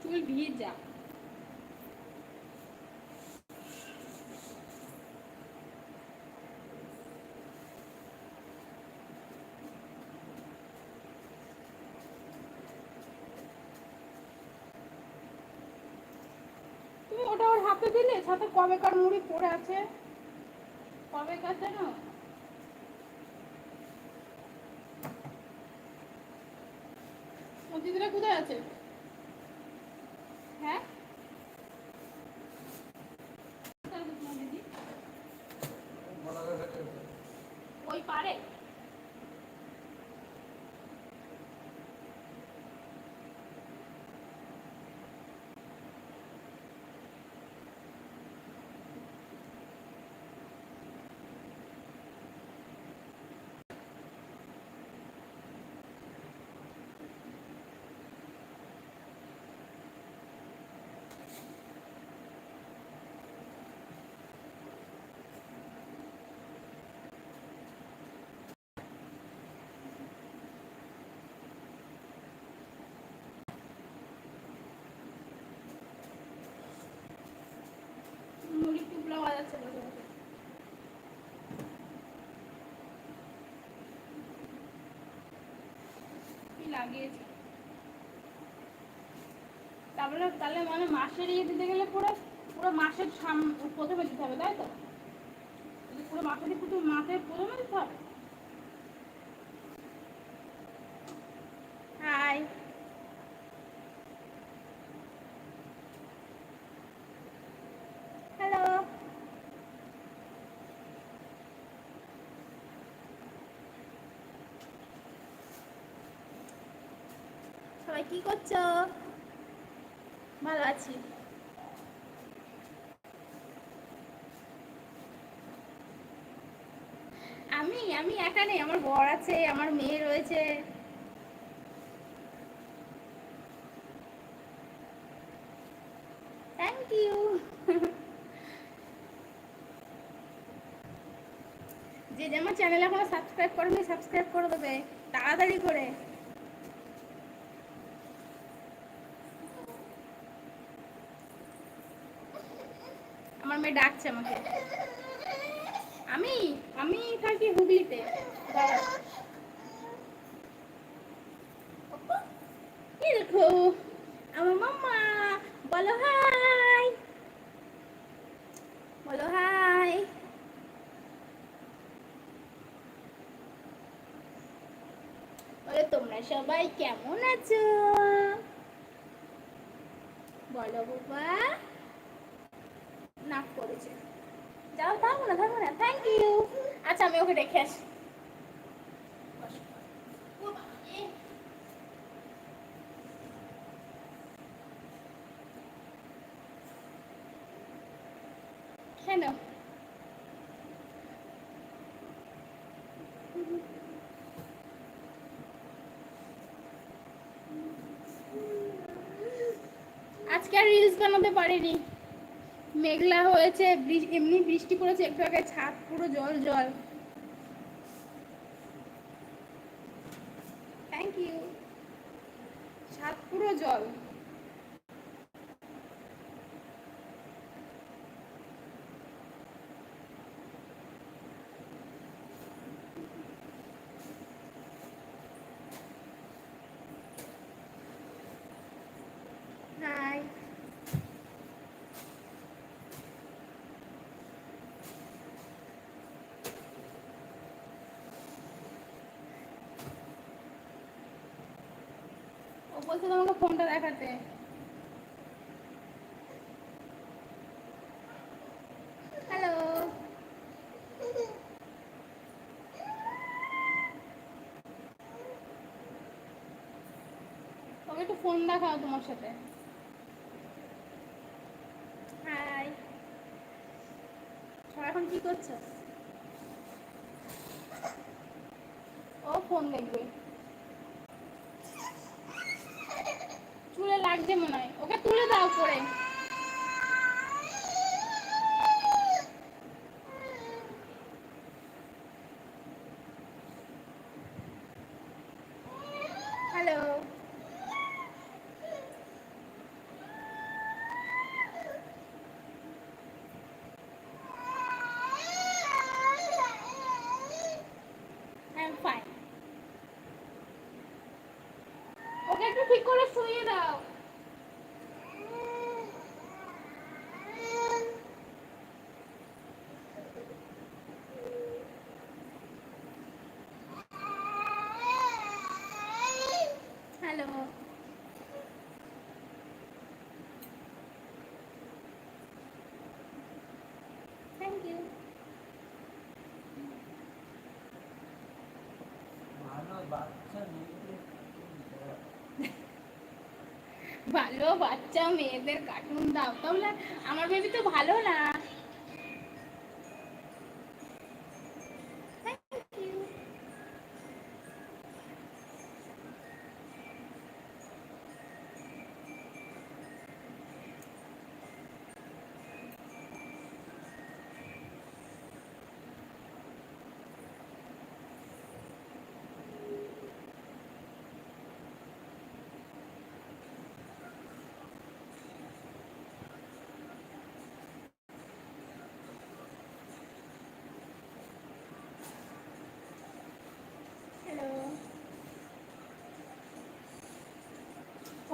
চুল ভিজা তুমি ওটা ওর হাতে দিলে? সাথে কবেকার মুড়ি পড়ে আছে। কবেকার ও দিদিরা কোথায় আছে? লাগিয়েছে? তারপরে তাহলে মানে মাসের ইয়ে দিতে গেলে পুরো পুরো মাসের প্রথমে দিতে হবে, তাই তো? পুরো মাসের প্রথমে মাসের প্রথমে দিতে হবে হাই হ্যালো সবাই কি করছ? ভালো আছি। আমি আমি একা নেই, আমার বর আছে, আমার মেয়ে রয়েছে। থ্যাংক ইউ যে যে আমার চ্যানেল এখনও সাবস্ক্রাইব করেনি সাবস্ক্রাইব করে দেবে, তাড়াতাড়ি করে। মেয়ে ডাকছে আমাকে। আমি আমি থাকি হুগলিতে। দেখো, আমার মাম্মা, বলো হাই। বলো হাই। বলো, তোমরা সবাই কেমন আছো? বলো, বাবা। নাক করেছে যাও থাকব না থাকব না। থ্যাংক ইউ আচ্ছা আমি ওকে আসি। কেন আজকে আর রিলস বানাতে পারিনি। মেঘলা হয়েছে এমনি বৃষ্টি পড়েছে একটু আগে ছাদ পুরো জল জল থ্যাংক ইউ ছাদ পুরো জল হাই ও বলছে তোমাকে ফোনটা দেখাতে। হ্যালো। তুমি একটু ফোন দেখাও তোমার সাথে হাই সবাই এখন কি করছ ও ফোন দেখবে চুলে লাগছে মনে হয় ওকে তুলে দাও পরে হ্যালো বাচ্চা মেয়েদের কার্টুন দাও। তাহলে আমার বেবি তো ভালো না।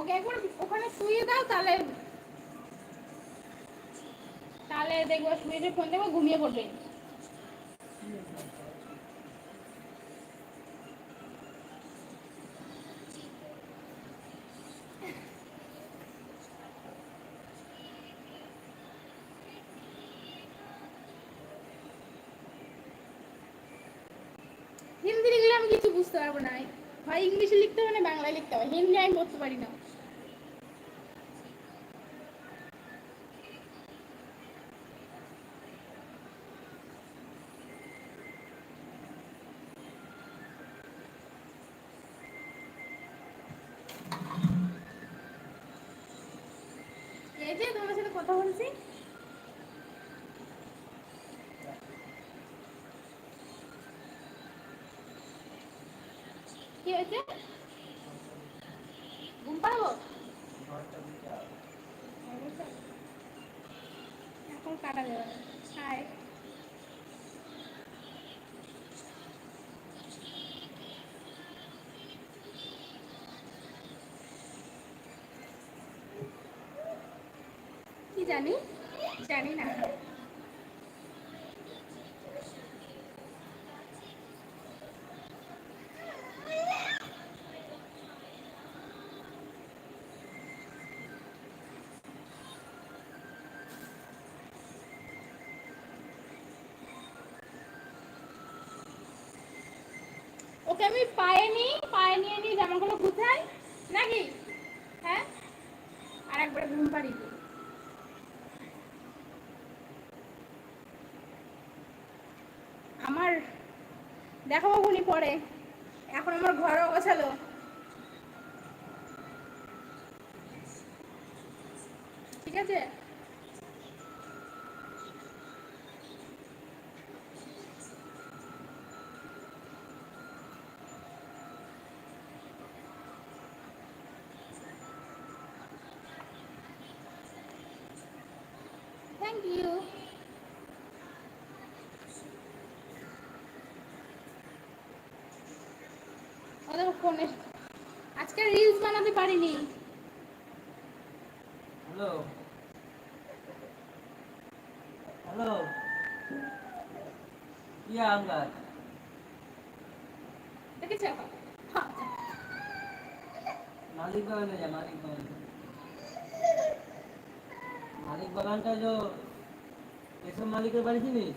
ওকে একবার ওখানে শুয়ে দাও, তাহলে তাহলে দেখব, শুয়ে ফোন দেখব, ঘুমিয়ে পড়বে। হিন্দি লিখলে আমি কিছু বুঝতে পারব না। হয় ইংলিশে লিখতে হবে না, বাংলায় লিখতে হবে। হিন্দি আমি পড়তে পারি না এই যে তোমার সাথে কথা বলছি কি হয়েছে ঘুম পাড়াবো এখন কাটা কি জানি? জানি না ওকে আমি পায়ে নিই পায়ে নিয়ে নিই জামাগুলো গুছাই নাকি হ্যাঁ আর একবার ঘুম পাড়ি দিই আমার দেখাবো খুনি পরে। এখন আমার ঘরও গোছালো। ঠিক আছে থ্যাংক ইউ ওদের ফোনে। আজকে রিলস বানাতে পারিনি। হ্যালো। হ্যালো। আম গাছ দেখেছ? মালিক বাগানে যা মালিক বাগানে। মালিক বাগানটা जो এসব মালিকের বাড়ি চিনিস?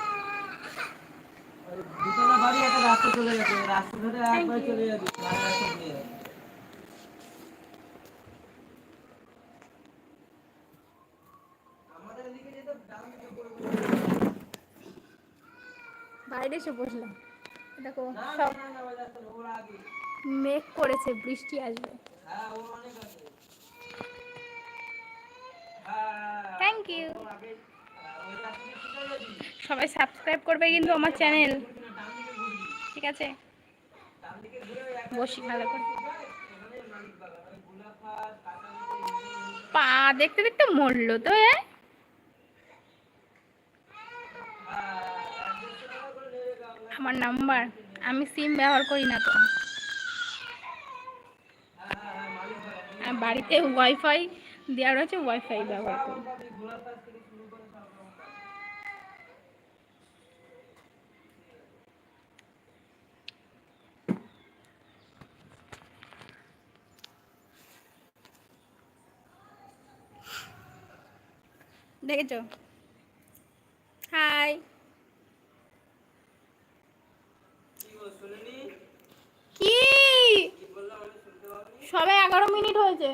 একটা রাস্তা চলে গেছে রাস্তা ধরে একবার চলে যাবি বাইরে এসে বসলাম। দেখো সব মেঘ করেছে বৃষ্টি আসবে। হ্যাঁ আছে। হ্যাঁ থ্যাংক ইউ সবাই সাবস্ক্রাইব করবে কিন্তু আমার চ্যানেল ঠিক আছে? বসি ভালো করে। পা দেখতে দেখতে মরলো তো, এ? আমার নাম্বার। আমি সিম ব্যবহার করি না তো। বাড়িতে ওয়াইফাই দেওয়ার হচ্ছে ওয়াইফাই ব্যবহার করি। দেখেছ? হাই কি? সবে এগারো মিনিট হয়েছে।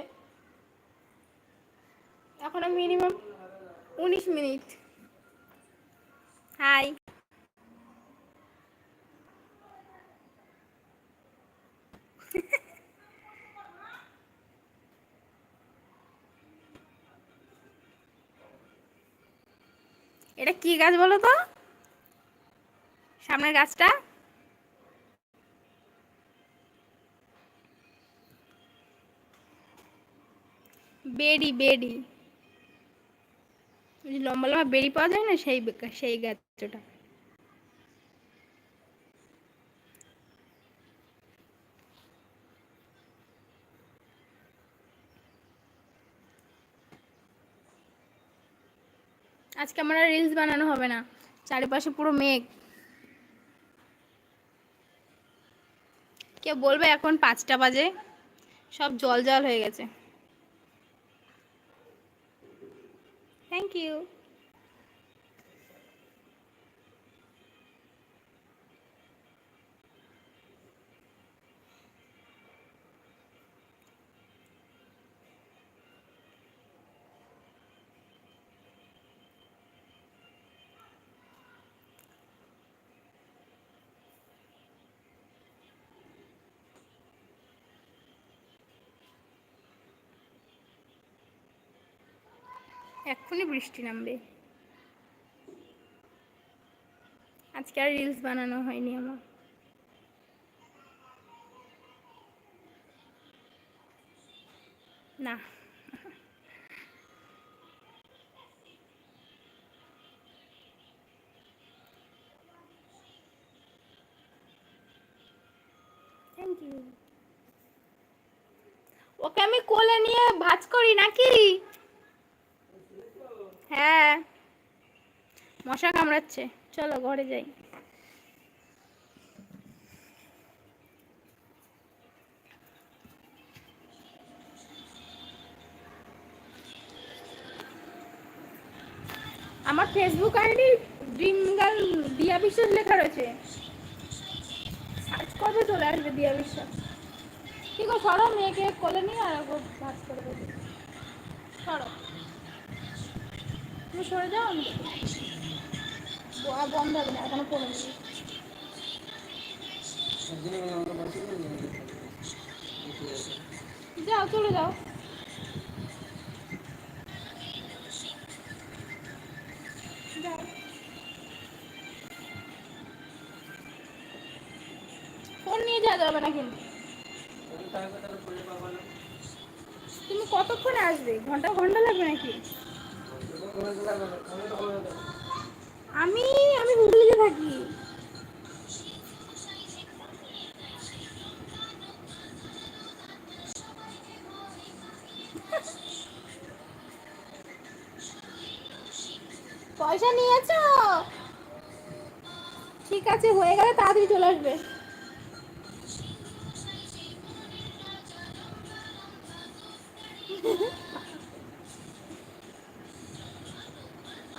এখনও মিনিমাম উনিশ মিনিট। হাই এটা কি গাছ বলো তো? সামনের গাছটা? বেডি বেডি। লম্বা লম্বা বেরি পাওয়া যায় না, সেই সেই গাছটা। আজকে আমার আর রিলস বানানো হবে না। চারিপাশে পুরো মেঘ। কেউ বলবে এখন পাঁচটা বাজে? সব জল জল হয়ে গেছে। থ্যাংক ইউ এক্ষুনি বৃষ্টি নামবে। আজকে আর রিলস বানানো হয়নি আমার। না। ওকে আমি কোলে নিয়ে ভাজ করি নাকি হ্যাঁ মশা কামড়াচ্ছে চলো ঘরে যাই। আমার ফেসবুক আইডি ড্রিমগাল দিয়া বিশ্বাস লেখা রয়েছে। সার্চ চলে আসবে দিয়া বিশ্বাস। ঠিক আছে সরো মেয়েকে কোলে নিয়ে আর ভাজ করে দেবে সরো। তুমি সরে যাও আমি বন্ধ হবে না, এখনও যাও, চলে যাও। ফোন নিয়ে যাওয়া যাবে না কিন্তু। তুমি কতক্ষণে আসবে? ঘণ্টা ঘণ্টা লাগবে নাকি? আমি থাকি পয়সা নিয়েছো? ঠিক আছে, হয়ে গেলে তাড়াতাড়ি চলে আসবে।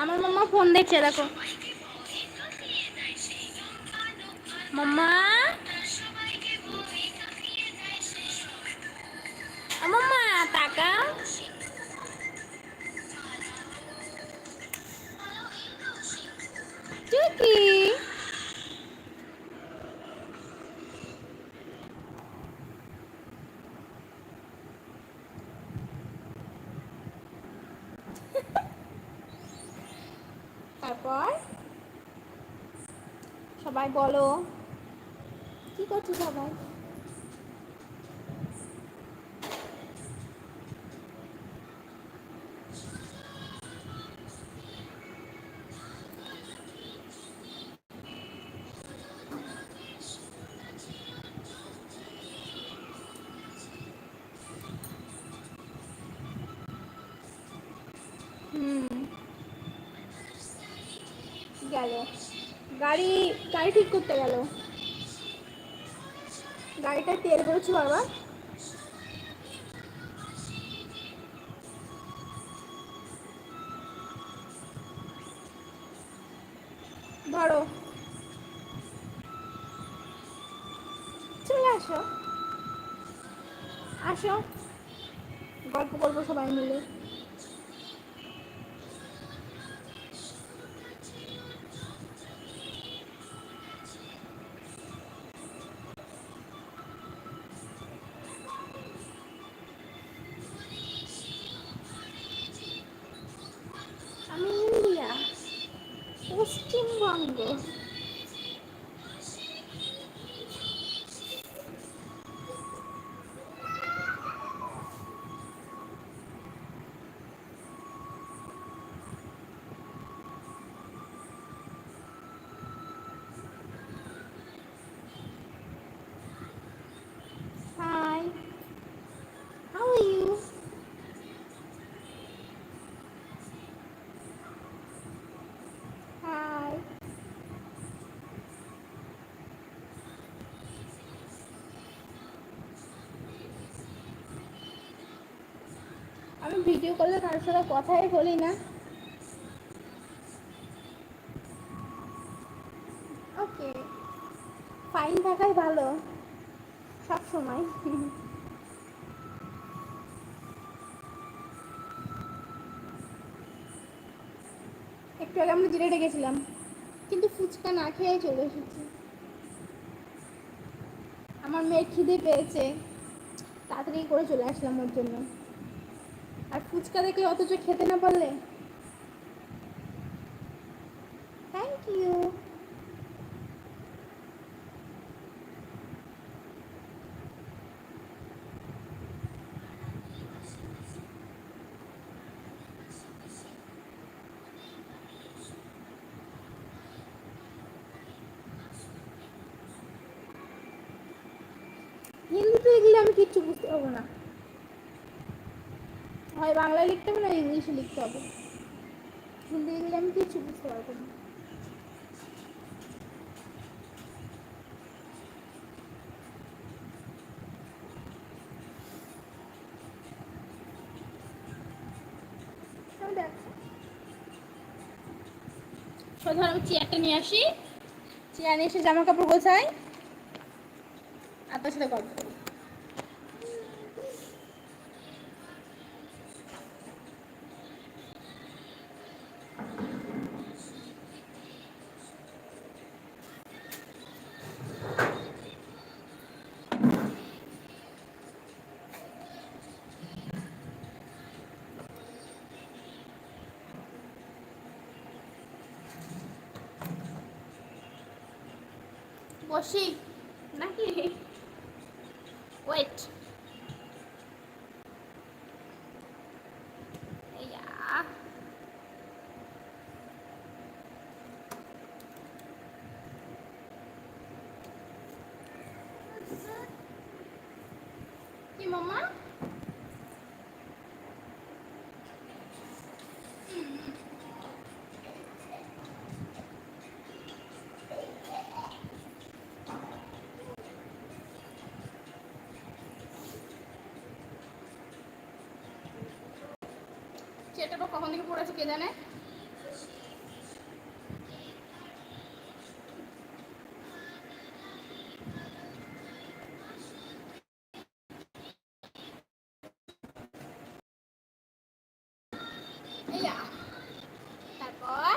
আমার মাম্মা ফোন দেখছে, দেখো। মাম্মা আ, মাম্মা তাকা গেল। গাড়ি গাড়ি ঠিক করতে গেল। গাড়িটা তেল করেছ বারবার। 試験ンです。ভিডিও করলে কারোর সাথে কথাই বলি না। ওকে ফাইন থাকাই ভালো, সব সময়। একটু আগে আমরা জিরেটে গেছিলাম কিন্তু ফুচকা না খেয়ে চলে এসেছি। আমার মেয়ে খিদে পেয়েছে, তাড়াতাড়ি করে চলে আসলাম ওর জন্য। আর ফুচকা দেখলে অথচ খেতে না পারলে? থ্যাংক ইউ হিন্দিতে লিখলে আমি কিচ্ছু বুঝতে পারব না। হয় বাংলায় লিখতে হবে না ইংলিশে লিখতে হবে। হিন্দি লিখলে আমি কিছু বুঝতে পারব না। ধর আমি চেয়ারটা নিয়ে আসি। চেয়ার নিয়ে এসে জামা কাপড় গোছাই। আর তোর সাথে গল্প করি বসি নাকি ওয়েট ইয়া কি মামা চেয়ারটা তো কখন থেকে পড়েছে কে জানে ইয়া। তারপর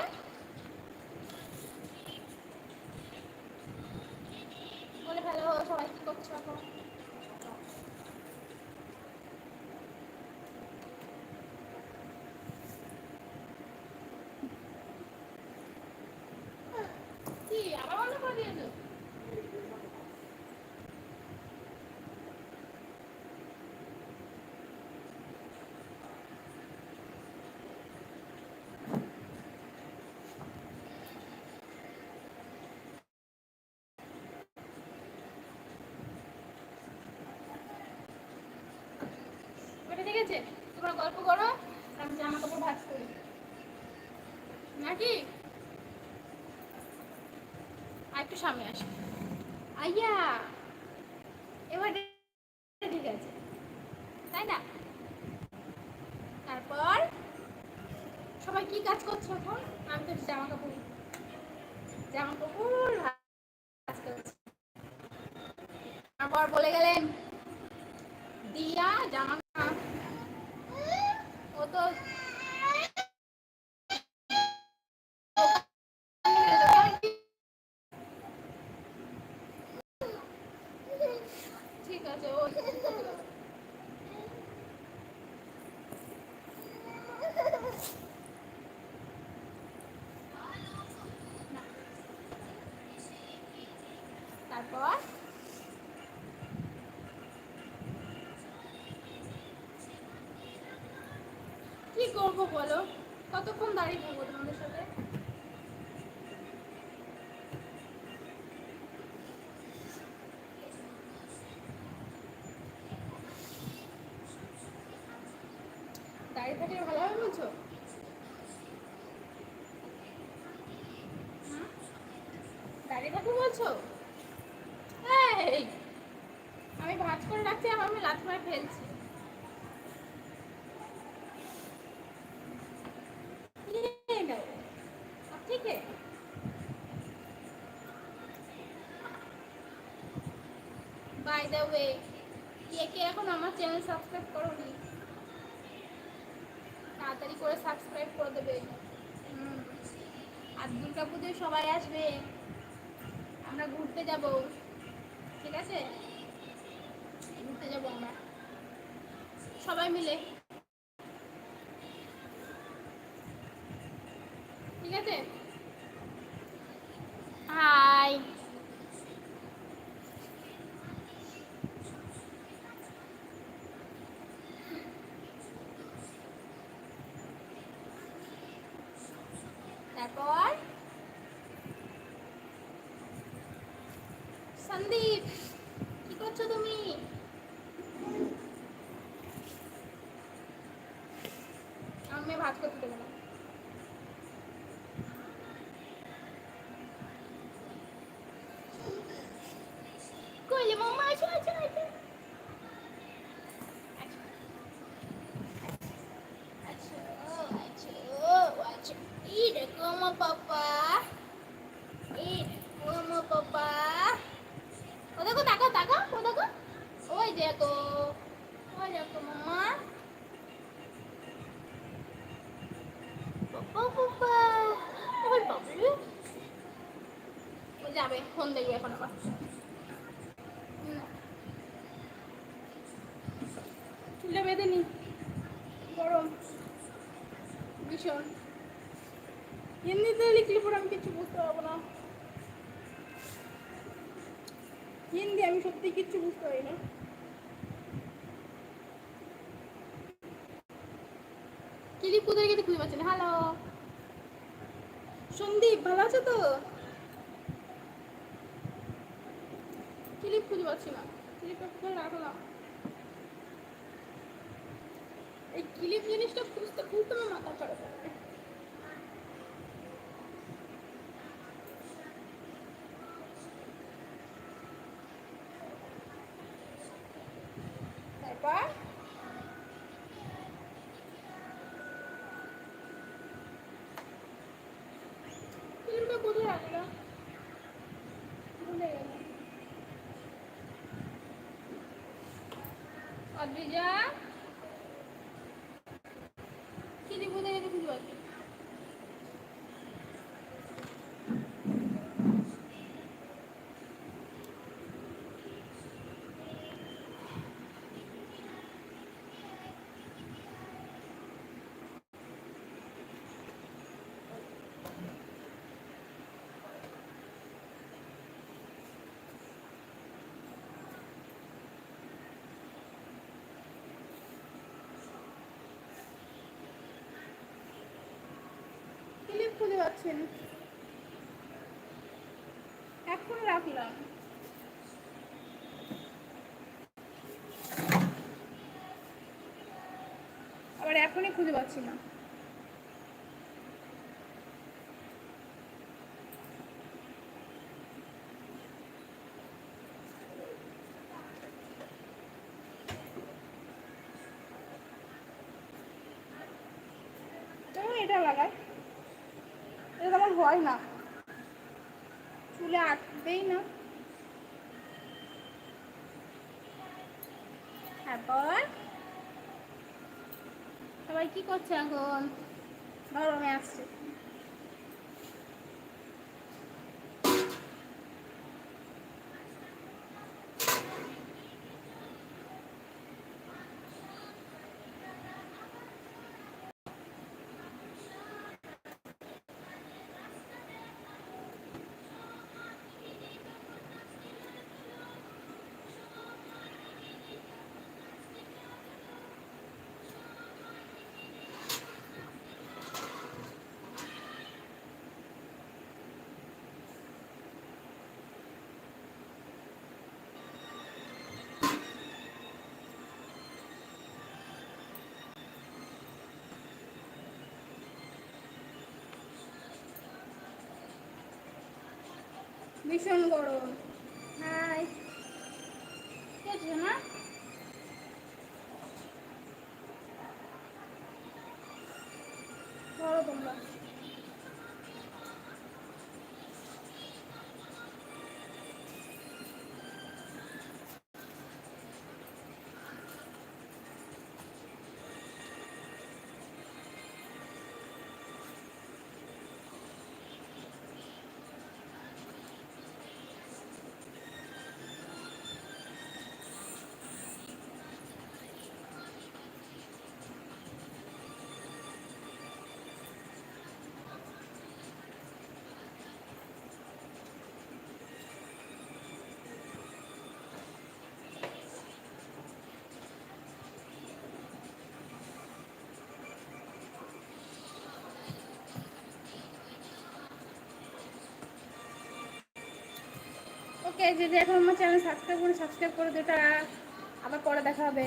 বলে ভালো সবাই কি করছ এখন কি আবার বন্ধ করে দিয়েছ ওটা ঠিক আছে তোমরা গল্প করো আমি জামা কাপড় ভাজ করি। নাকি আর একটু সামনে আসো আইয়া, এবার ঠিক আছে। তাই না? তারপর সবাই কি কাজ করছ এখন? আমি তো জামা কাপড় জামা কাপড় ভাঁজ করছি। তারপর বলে গেলেন, দিয়া জামা ও তো ঠিক আছে ও তারপর কি করব বলো? কতক্ষণ দাঁড়িয়ে থাকব তোমাদের সাথে? দাঁড়িয়ে থাকলে ভালো হবে বলছো? বলছো? আমি ভাজ করে রাখছি আবার আমি লাথ মারে ফেলছি। কে কে এখন আমার চ্যানেল সাবস্ক্রাইব করোনি। তাড়াতাড়ি করে সাবস্ক্রাইব করে দেবে। আর দুর্গা পুজোয় সবাই আসবে। আমরা ঘুরতে যাব। ঠিক আছে? ঘুরতে যাব আমরা। সবাই মিলে ঠিক আছে হাই তারপর সন্দীপ কি করছ তুমি আমার মেয়ে ভাত করতে দেবে না কইলে মাম্মা আসো আসো আসো আচ্ছা আচ্ছা আচ্ছা এই দেখো আমার পাপা এই দেখো আমার পাপা ও দেখো তাকাও তাকাও ও দেখো ওই দেখো ওই দেখো মাম্মা পাপা পাপা ওই বাবু ও যাবে ফোন এখন আবার। গরম। ভীষণ। হিন্দিতে লিখলে পরে আমি কিছু বুঝতে পারব না। হিন্দি আমি সত্যি কিচ্ছু বুঝতে পারি না। ক্লিপ কোথায় গেছে খুঁজে পাচ্ছি না। হ্যালো সন্দীপ, ভালো আছো তো? খুঁজে পাচ্ছি না ক্লিপটা কোথায় রাখলাম এই ক্লিপ জিনিসটা খুঁজতে খুঁজতে আমার মাথা খারাপ তারপর? ক্লিপটা কোথায় রাখলাম Khadijah ya. খুঁজে পাচ্ছি না এখন রাখলাম। আবার এখনই খুঁজে পাচ্ছি না এটা লাগায় এটা তো আমার হয় না। চুলে আটবেই না। তারপর সবাই কি করছে এখন? গরমে আসছে। ভীষণ গরম। হাই কি না ওকে যদি এখন আমার চ্যানেল সাবস্ক্রাইব করে সাবস্ক্রাইব করে দেটা আবার পরে দেখা হবে।